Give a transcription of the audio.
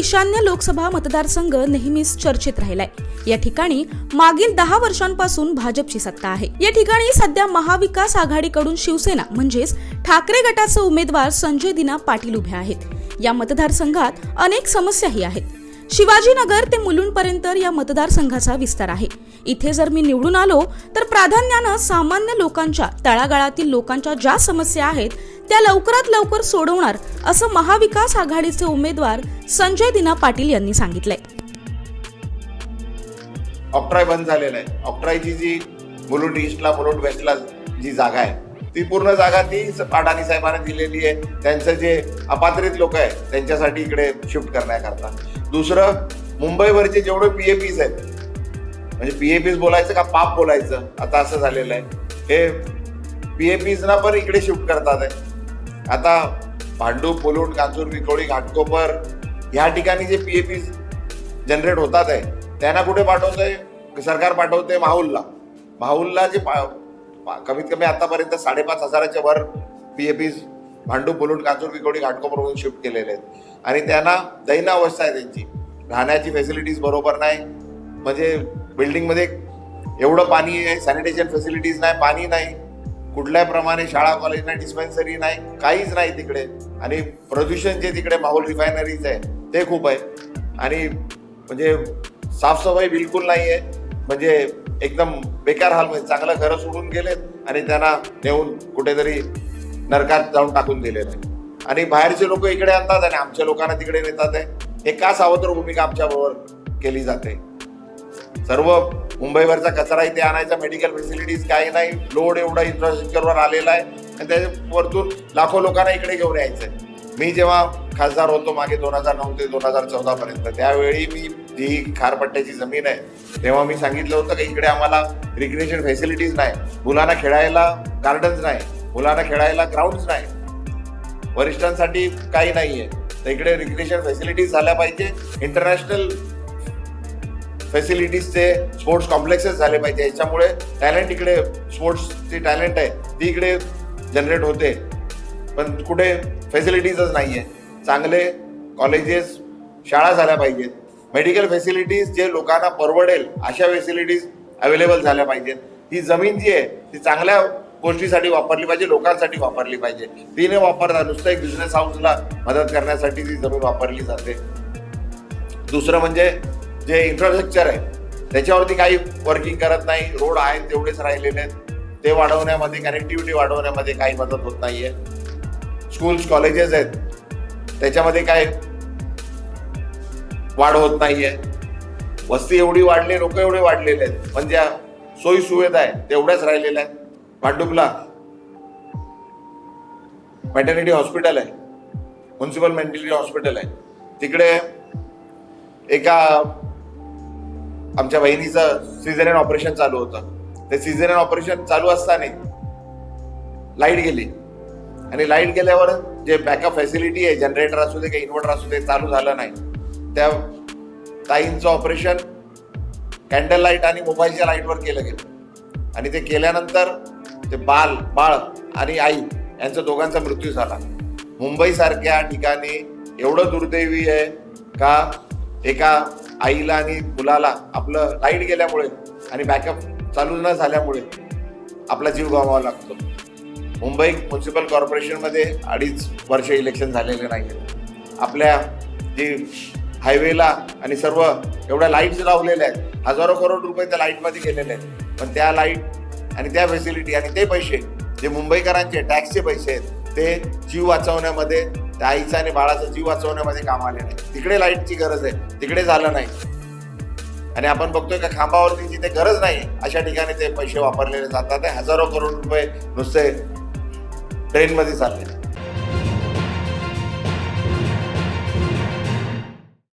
ईशान्य लोकसभा मतदारसंघ नेहमीच चर्चेत राहिलाय. या ठिकाणी मागील दहा वर्षांपासून भाजपची सत्ता आहे. या ठिकाणी सध्या महाविकास आघाडीकडून शिवसेना म्हणजेच ठाकरे गटाचे उमेदवार संजय दिना पाटील उभे आहेत. या मतदारसंघात अनेक समस्याही आहेत. शिवाजीनगर ते मुलुंडपर्यंत या मतदारसंघाचा विस्तार आहे. इथे जर मी निवडून आलो तर प्राधान्यानं सामान्य लोकांच्या तळागाळातील लोकांच्या ज्या समस्या आहेत त्या लवकरात लवकर सोडवणार असं महाविकास आघाडीचे उमेदवार संजय दिना पाटील यांनी सांगितलंय. ऑक्ट्राय बंद झालेला आहे. ऑक्ट्रायची जी मुलुंड ईस्टला मुलुंड वेस्टला जी जागा आहे ती पूर्ण जागा ती अडाणी साहेबांना दिलेली आहे. त्यांचं जे अपात्रित लोक आहेत त्यांच्यासाठी इकडे शिफ्ट करण्याकरता. दुसरं मुंबईवरचे जेवढे पी ए पीज आहेत म्हणजे पी ए पीज बोलायचं का पाप बोलायचं? आता असं झालेलं आहे. हे पी ए पीजना पण इकडे शिफ्ट करतात आहे. आता भांडूप मुलुंड कांजूर विकोळी घाटकोपर ह्या ठिकाणी J P A P generate होतात आहे त्यांना कुठे पाठवतंय? सरकार पाठवते माहुलला. माहुलला जे पा- कमीत कमी आतापर्यंत साडेपाच हजाराच्या वर पी ए पीज भांडू बुलुंड कांजूर विकोडी घाटकोपरमधून शिफ्ट केलेले आहेत. आणि त्यांना दैना अवस्था आहे त्यांची. राहण्याची फॅसिलिटीज बरोबर नाही. म्हणजे बिल्डिंगमध्ये एवढं पाणी आहे सॅनिटेशन फॅसिलिटीज नाही पाणी नाही. कुठल्या प्रमाणे शाळा कॉलेज नाही डिस्पेन्सरी नाही काहीच नाही तिकडे. आणि प्रदूषण जे तिकडे माहोल रिफायनरीज आहे ते खूप आहे. आणि म्हणजे साफसफाई बिलकुल नाही आहे म्हणजे एकदम बेकार हाल म्हणजे चांगलं घरं सोडून गेलेत आणि त्यांना नेऊन कुठेतरी नरकात जाऊन टाकून दिलेलं आहे आणि बाहेरचे लोक इकडे आणतात आणि आमच्या लोकांना तिकडे नेतात आहे. हे का सावत्र भूमिका आमच्याबरोबर केली जाते? सर्व मुंबईवरचा कचरा इथे आणायचा मेडिकल फॅसिलिटीज काही नाही लोड एवढा इन्फ्रास्ट्रक्चरवर आलेला आहे. आणि त्याच्यावरतून लाखो लोकांना इकडे घेऊन यायचं आहे मी जेव्हा खासदार होतो मागे दोन हजार नऊ ते दोन हजार चौदा पर्यंत त्यावेळी मी जी खारपट्ट्याची जमीन आहे तेव्हा मी सांगितलं होतं की इकडे आम्हाला रिक्रिएशन फॅसिलिटीज नाही मुलांना खेळायला गार्डन्स नाही मुलांना खेळायला ग्राउंड्स नाही. वरिष्ठांसाठी काही नाहीये. तर इकडे रिक्रिएशन फॅसिलिटीज झाल्या पाहिजे. इंटरनॅशनल फॅसिलिटीजचे स्पोर्ट्स कॉम्प्लेक्सेस झाले पाहिजे. याच्यामुळे टॅलेंट इकडे स्पोर्ट्सची टॅलेंट आहे ती इकडे जनरेट होते. पण कुठे फॅसिलिटीजच नाही आहे चांगले कॉलेजेस शाळा झाल्या पाहिजेत. मेडिकल फॅसिलिटीज जे लोकांना परवडेल अशा फॅसिलिटीज अवेलेबल झाल्या पाहिजेत. ही जमीन जी आहे ती चांगल्या गोष्टीसाठी वापरली पाहिजे लोकांसाठी वापरली पाहिजे. ती न वापरता नुसतं एक बिझनेस हाऊसला मदत करण्यासाठी ती जमीन वापरली जाते. दुसरं म्हणजे जे इन्फ्रास्ट्रक्चर आहे त्याच्यावरती काही वर्किंग करत नाही रोड आहेत तेवढेच राहिलेले आहेत. ते वाढवण्यामध्ये कनेक्टिव्हिटी वाढवण्यामध्ये काही मदत होत नाहीये. स्कूल्स कॉलेजेस आहेत त्याच्यामध्ये काय वाढ होत नाहीये. वस्ती एवढी वाढली लोक एवढे वाढलेले आहेत. पण ज्या सोयी सुविधा आहेत तेवढ्याच राहिलेल्या आहेत. भांडुपला मॅटर्निटी हॉस्पिटल आहे. म्युन्सिपल मेंटलिटी हॉस्पिटल आहे. तिकडे एका आमच्या बहिणीचं सिझेरियन ऑपरेशन चालू होतं. ते सिझेरियन ऑपरेशन चालू असताना लाइट गेली. आणि लाइट गेल्यावर जे बॅकअप फॅसिलिटी आहे जनरेटर असू दे किंवा इन्व्हर्टर असू दे चालू झालं नाही. त्या ताईंचं ऑपरेशन कॅन्डल लाइट आणि मोबाईलच्या लाईटवर केलं गेलं. आणि ते केल्यानंतर ते बाल बाळ आणि आई यांचा दोघांचा मृत्यू झाला. मुंबईसारख्या ठिकाणी एवढं दुर्दैवी आहे का? एका आईला आणि मुलाला आपलं लाइट गेल्यामुळे आणि बॅकअप चालू न झाल्यामुळे आपला जीव गमावा लागतो. मुंबई म्युन्सिपल कॉर्पोरेशनमध्ये अडीच वर्ष इलेक्शन झालेले नाही आपल्या जी हायवेला आणि सर्व एवढ्या लाईट्स लावलेल्या आहेत हजारो करोड रुपये त्या लाईटमध्ये गेलेले आहेत. पण त्या लाइट आणि त्या फॅसिलिटी आणि ते पैसे जे मुंबईकरांचे टॅक्सचे पैसे आहेत ते जीव वाचवण्यामध्ये त्या आईचा आणि बाळाचा जीव वाचवण्यामध्ये काम आले नाही. तिकडे लाईटची गरज आहे तिकडे झालं नाही. आणि आपण बघतोय का खांबावरती जिथे गरज नाही अशा ठिकाणी ते पैसे वापरलेले जातात. ते हजारो करोड रुपये नुसते ट्रेनमध्ये चालले.